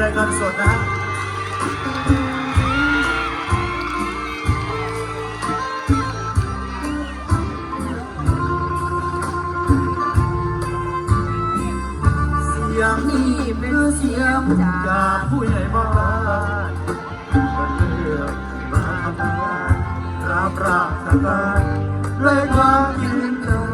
รายการสดนะฮะเสียงนี่เป็นเสียงจากผู้ใหญ่บ้านมันเลือกมาทำงานรับราชการเลยความยืนใจดู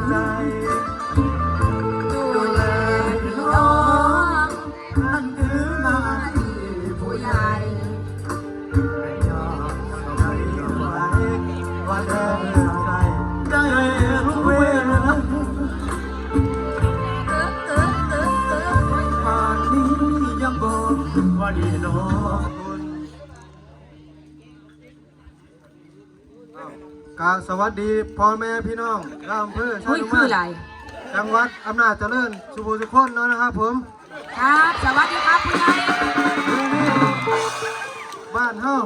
สวัสดีพ่อแม่พี่น้องรามเภอชาอุ้ยตุคืมาออะไรจังหวัดอำนาจเจริญสุโขสุขคนเนาะนะครับผมครับ สวัสดีครับผู้ใหญ่มื้อนี้บ้านเฮา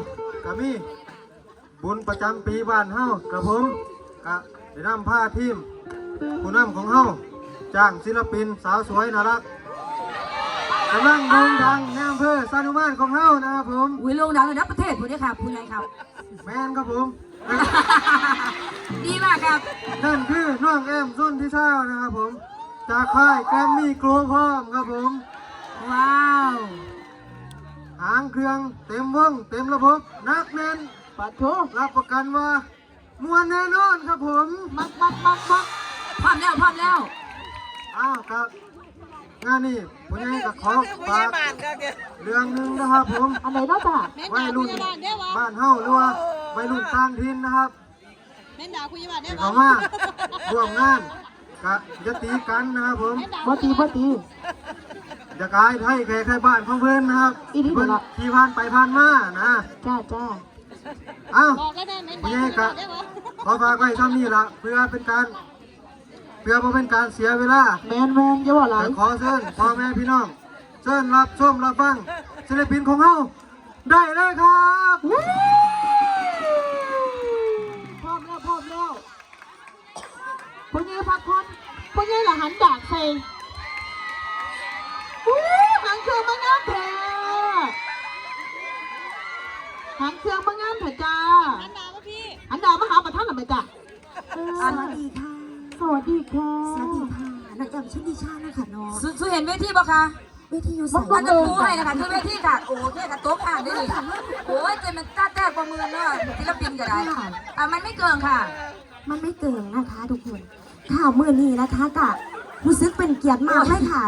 กะมีบุญประจำปีบ้านเฮากระผมกะได้นำผ้าทีมผู้นำของเฮาจ้างศิลปินสาวสวยน่ารักกำลังโด่งดังในอำเภอสานุมานของเฮานะครับผม อุ้ยโลงดังระดับประเทศผู้ใหญ่ครับผู้ใหญ่ครับ แมนครับผม ดีมากครับนั่นคือน้องแอมส้นที่เช้านะครับผม จากค่ายแกรมมี่โกลพร้อมครับผม ว้าวหางเครื่องเต็มวงเต็มระบบนักแน่นปัดโทรับประกันว่ามวนแน่นอนครับผม มักมักมักมักพร้อมแล้วพร้อมแล้ว อ้าวครับ งานนี้ผมยังกับขอฝากเรื่องหนึ่งนะครับผมอันไหนเนาะจ้ะวัยรุ่นบ้านเฮาหรือว่าวัยรุ่นต่างถิ่นนะครับแม่นดาคุยบาทได้ที่บ่เขามาร่วมงานกะจะตีกันนะครับผมบ่ตีบ่ตี จะกลายไทยแค่แค่บ้านของเพื่อนนะครับอีนี่เหรอ เพื่อนขี่ผ่านไปผ่านมานะจ้าจ้าอ้าวบอกก็ได้แม่นไม่ดาใช่คุยกะบาทได้บ่ ขอฝากไว้เท่านี้ละเพื่อเป็นการเพื่อบ่เป็นการเสียเวลาแมนแมนอย่าว่าหลาแต่ยขอเชิญพ่อแม่พี่น้องเชิญรับชมรับฟังศิลปินของเฮาได้เลยครับพร้อมแล้วพร้อมแล้วผู้ใหญ่พักผ่อนผู้ใหญ่ละหันดากใส่อู้หางเครื่องมางามแท้หางเครื่องมางามแท้จ้าแม่นดาบ่พี่ อันดามาหาประท่านหรือไม่จ้ะ สวัสดีค่ะส วัสดีค่ะสวัสดีค่ะน้องแอมชุติชานะคะน้องสุเห็นเวทีปะคะเวทีอยู่มัสานยก็ดูให้นะคะคือเวทีค่ะโอ้แค่กระโต๊ะค่ะนี่โอ้ยเจมันต้าแต้ประเมินเนาะศิลปินก็ได้อะมันไม่เกินค่ะ มันไม่เกินนะคะทุกคนข่าวมือนี้นะคะกะรู้สึกเป็นเกียรติมากเลยค่ะ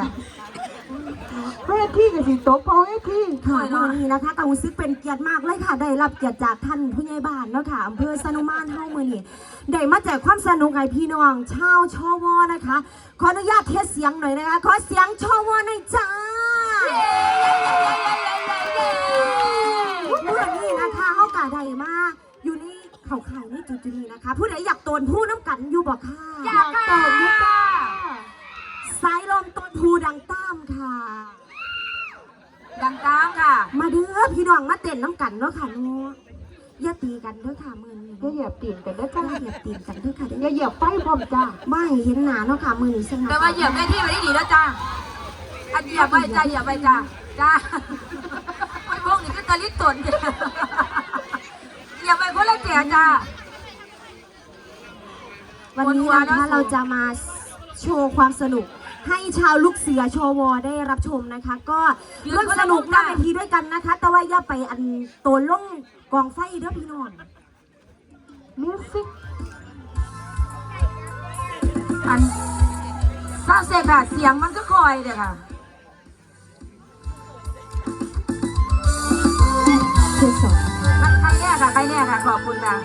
เวทีกับสิโต๊ะพอเวทีข่าวมือนี้นะคะกะรู้สึกเป็นเกียรติมากเลยค่ะ ได้รับเกียรติจากท่านผู้ใหญ่บ้านเนาะค่ะอำเภอสนุมานเฮามือนี้ได้มาแจกความสนุกให้พี่น้องชาวชวนะคะ ขออนุญาตเทสเสียงหน่อยนะคะ ขอเสียงชวหน่อยจ้าเมื่อนี้นะคะเฮากาไดมาอยู่นี่เขาขายในจุดๆนี้นะคะ ผู้ใดอยากโตนผู้น้ำกันอยู่บ่ค่ะอยากโตนอยู่ค่ะ สายลมต้นผู้ดังต้ามค่ะ ดังตามค่ะ มาเด้อพี่น้องมาเต้นน้ำกันเนาะค่ะเนาะอย่าตีกันเด้อค่ะมือนี้อย่าเหยียบตีนกันนะอย่าจ้าเหยียบตีนกันเด้อค่ะเด้อย่าอเหยียบไฟพร้อมจ้าไม่เห็นหนาเนาะค่ะมือนี้สง่าแต่ว่าเหยียบได้ที่ไม่ได้ดีแล้วจ้าอันเหยียบไปจ้าเหยียบไปจ้าจ้าไอ้พวกนี้ก็ตะลิดตนจ้ะเหยียบไปคนละแก่จ้าวันนี้นะคะเราจะมาโชว์ความสนุก ให้ชาวลูกเสือโชว์วอได้รับชมนะคะ ก็ร่วมสนุกหน้าเวทีด้วยกันนะคะ แต่ว่าอย่าไปอันโตนล่งกองไฟเด้อพี่น้องมิวสิกอันซาเซค่ะเสียงมันก็คอยเลยค่ะคือสองใครแน่ค่ะใครแน่ค่ะขอบคุณค่ะ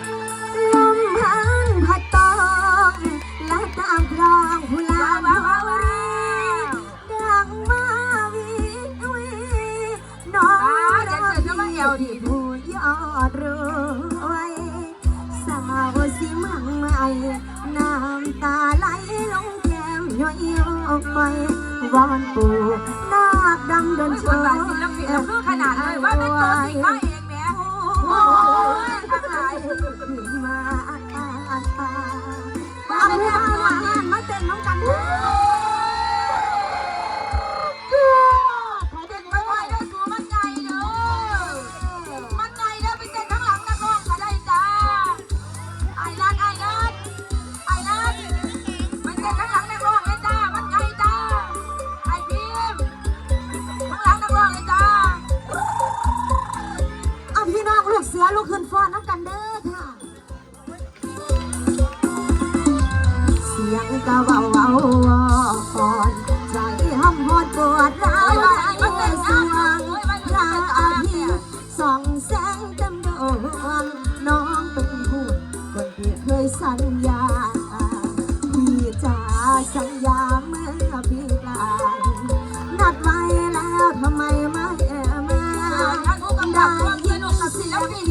ลมพันพัดตองและตามคลองผู้ลา ดิผู้ยอดรวยสาวสิมังไม่น้ำตาไหลลงแก้มย้อยย้อยวอนปู่นาคดำเดินไม่โชควรว์หลายศิลปินเราคือขนาดเลยว่าเป็นตัวสิงมาเองแหมโอ้ยทั้งหลายมามาเลยค่ะมาเต้นน้องกัน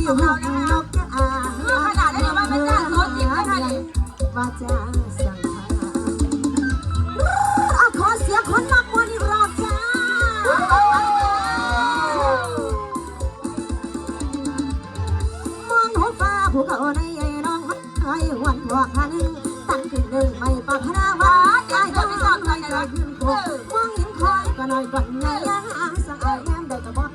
สียงที่หุบนกกาว่าจะสั่งหาขอเสียงคนมากกว่านี้รอบจ้ามองท้องฟ้าภูเขาในใหญ่น้องมันไอ้วันหัวคันตั้งขึ้นหนึ่งไม่ปากนาว่าใจต้องสอนใจใจขึ้นโคมองเห็นคอยก็น้อยก่อนไงยังสังไอ้แนมได้ก็บอก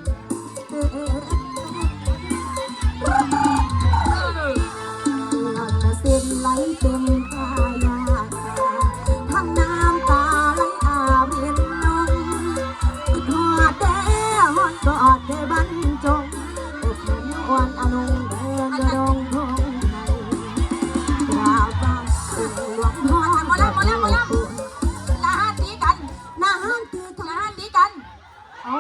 เต็มกายาทั้งน้ำตาไหลอาบเย็นลงกอดแต่หอนกอดได้บรรจงอกหันอ่อนอนงเดินกระดงทงไทยกราบไหว้องค์หลวงพ่อหมดแล้วหมดแล้วหมดแล้วลาห้าตีกันนาห้านตีกัลานห้าตีกันเอา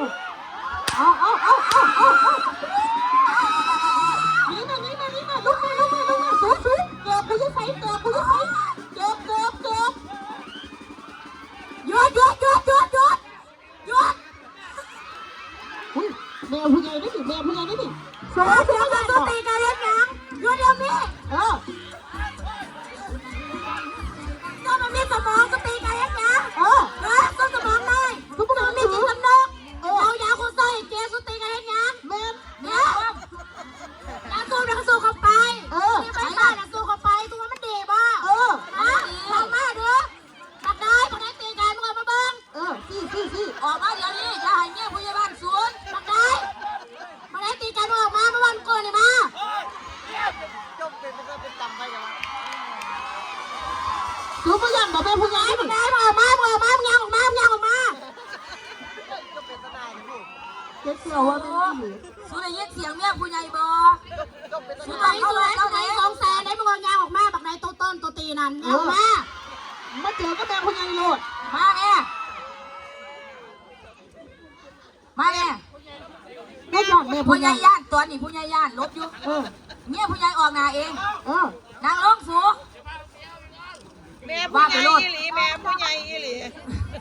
แม่ผู้ใหญ่อีหลีแม่ผู้ใหญ่อีหลี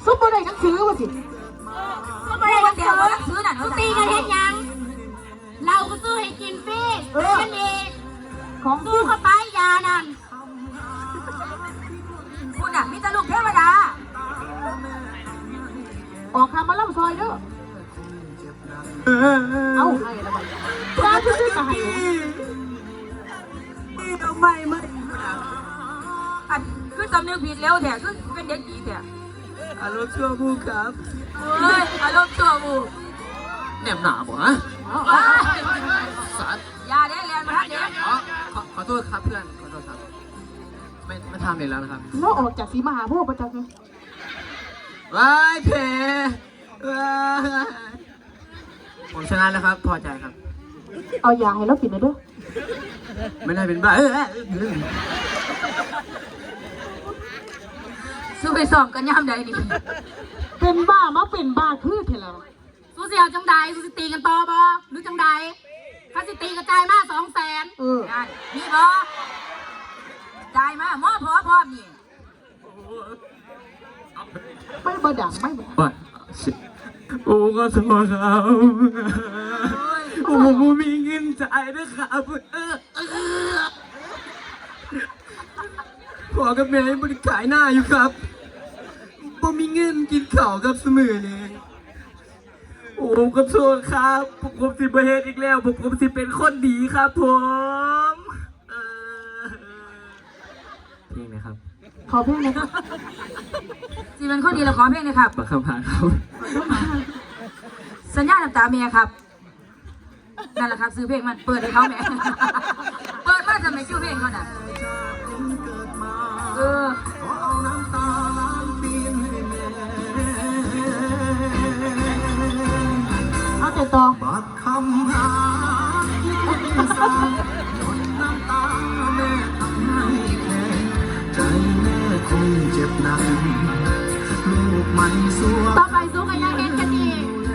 ซุปเปอร์ได้หนังสือวะสิก็ไม่ได้วันเดียวว่าซื้อน่ะมึงตีกันเห็นยัง เราก็ซื้อให้กินฟรีกันเองของซื้อเข้าไปยานั่นคุณน่ะมีแต่ลูกเทวดาออกคำมาเล่าซอยเด้อเอาให้ละบัดจ้าพี่พี่ก็ให้ทำไมไม่ อันคือสำนึกผิดแล้วแท้คือเป็นเด็กดีแท้อารมณ์ชั่วผู้ครับเฮ้ยอารมณ์ชั่ววูบแหนมหนาบ่ฮะว้ายสารอย่าได้เรียนมาทักเด็กอ๋อขอขอโทษครับเพื่อน ขอโทษครับ ไม่ไม่ทำเลยแล้วนะครับแล้วออกจากสีมหาโพธิ์ประจักษ์ไงว้ายเพว้ายผมชนะแล้วครับ พอใจครับ เอายาให้เรากินนะเด้อไม่ได้เป็นบ้าเออเออเออ สู้ไปสอบกันย่ำใดนี่เป็นบ้ามาเป็นบ้าคือเถอะแล้วสู้เสียวจังใดสู้สิตีกันต่อบ่หรือจังใดถ้าสิตีกระจายมาสองแสนเออนั่นนี่บ่จ่ายมาหมอพอพร้อมนี่ไม่บ่ดังไม่บ่ว่าโอ้ก็โทษครับโอ้ผมมีเงินจ่ายนะครับเออเออพ่อกับแม่บริขายหน้าอยู่ครับผมมี เงินกินข้าวกับสมือเลยโอ้ผมก็โทษครับผมผมสิบเฮ็ดอีกแล้วผมผมสิเป็นคนดีครับผมเออเพลงนะครับขอเพลงนะครับสิเป็นคนดีละขอเพลงเลยครับบักคำผ่านครับ สัญญาน้ำตาเมียครับนั่นแหละครับซื้อเพลงมันเปิดให้เขาแหม่เปิดมาจะไม่ชื่อเพลงเขาน่ะเออ เอาแต่อบักคำหาเน้ำตาแม่ทำให้แค่ใจแม่คงเจ็บหนักลูกมันสวต่อไปสู้กันยังเห็นกันดี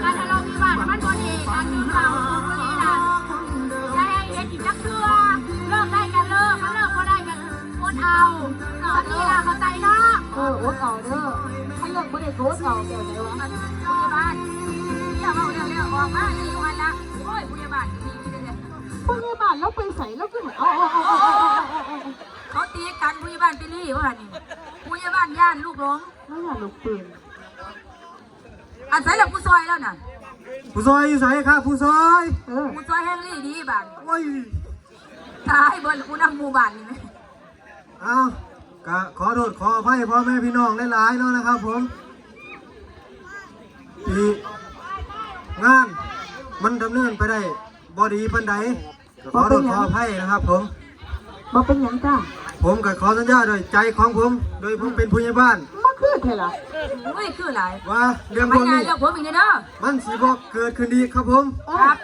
การทะเลาะวิวาทมันบ่ดีการกินเหล้าสูบบุหรี่นั่นอย่าให้เห็นอีกจักเทื่อเลิกได้กันเลิกถ้าเลิกบ่ได้กันอดเอาตอนนี้ล่ะเข้าใจเนาะเอออดเอาเด้อถ้าเลิกบ่ได้ก็อดเอาแก่ไหนวะพยาบาลอย่า เมาเร็วๆออกมานี่อยู่หันละโอ้ยพยาบาลนี่นี่เนี่ยผู้ใหญ่บ้านเราไปใส่แล้วก็เอนเอาเอาเอาเอาเอาเขาตีกันพยาบาลไปรี่ว่านี่พยาบาลย่านลูกหลงแล้วอย่าลูกปืนอันใส่แล้วผู้ซอยแล้วน่ะผู้ซอยอยู่ไสครับผู้ซอยผู้ซอยแห้งรี่ดีบ้านโอ้ยตายบนผู้นำหมู่บ้านนี่ไหมเอาวก็ขอโทษขออภัยพ่อแม่พี่น้องหลายๆเนาะนะครับผมที่ งาน มันดำเนินไปได้บ่ดีปันใดก็ขอโทษขออภัยนะครับ ผมมาเป็นหยังจ้าผมก็ขอสัญญาโดยใจของผม โดยผมเป็นผู้ใหญ่บ้านมาคือเท่าล่ะเฮ้ยคือหลายว่าเรื่องพไม่วกงานนี้เรื่องผมอีกเด้อ มันสิบ่เกิดขึ้นอีกครับผมครับ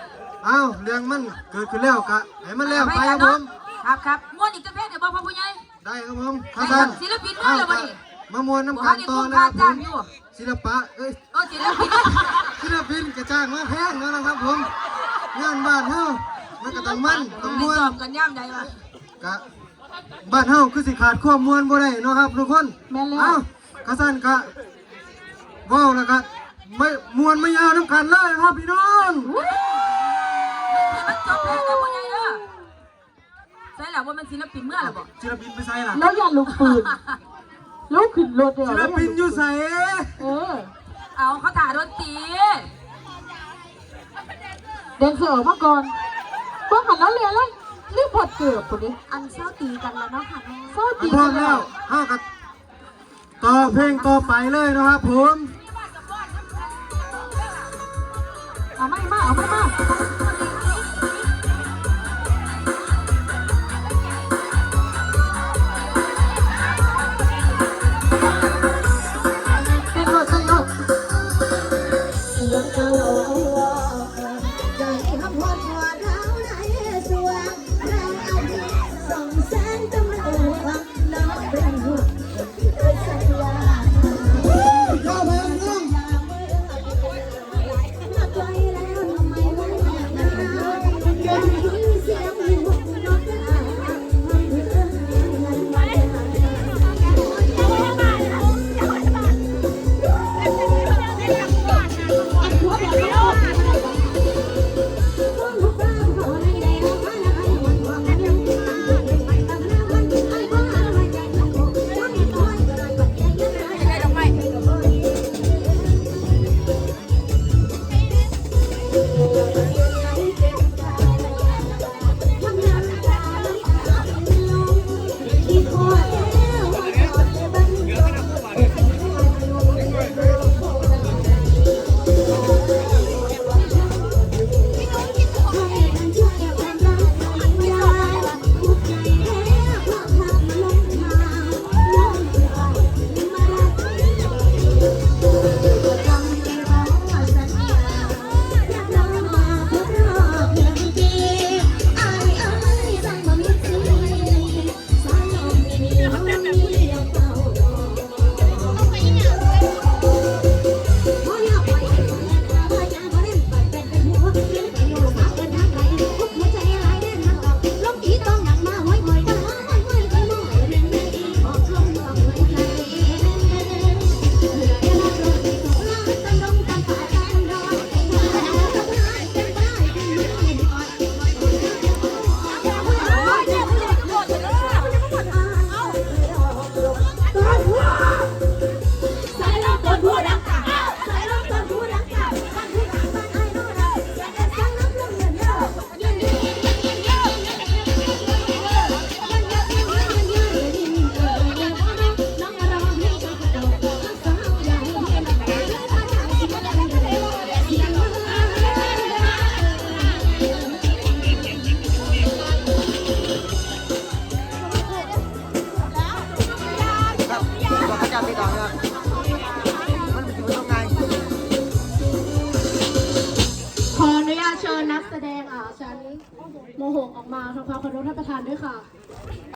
อ้าวเรื่องมันเกิดขึ้นแล้วกะให้มันแล้วไปครับผม ครับครับม้วนอีกจะเพศเดี๋ยวบอกพ่อผู้ใหญ่ ได้ครับผมข้าสันศิลปินมาแล้วบ่นี่มามวนน้ำบอกกัให้นนี่ต่อคุณนะค่าครับผจ้างมอยู่ ศิลปะเอ้ยเออศิลปินศิลปินกระจ้างมาแพงแล้วนะครับผมงานบ้านเฮามันก็ต้องมันต้องมีม่วสนอบกันย่ำใดวะกะบ้านเฮาคือสิขาดความม่วนบ่ได้เนาะครับทุกคนแม่นแล้วเอ้าข้าสันกะเว้าวแล้วก็ไม่ม่วนไม่ยาวน้ำกันเลยนะครับพี่น้องให้มันจบเพลงเลยผู้ใหญ่เด้อใช่แล้วว่ามันศิลปินเมื่อไหร่บอกศิลปินไปใส่ล่ะ แล้วอย่าลูกปืน ลูกขึ้นรถเดี๋ยวศิลปินอยู่ใส่เออเอาเขาถ่ายดนตรีเดนเซอร์มาก่อนเมื่อหันแล้วเรียนแล้วรีบพอดเกือบคนนี้อันเศร้าตีกันแล้วเนาะค่ะแม่เศร้าอัจีนพร้อมแล้วเฮากับต่อเพลงต่อไปเลยนะครับผมเอาไม่มาเอาไม่มา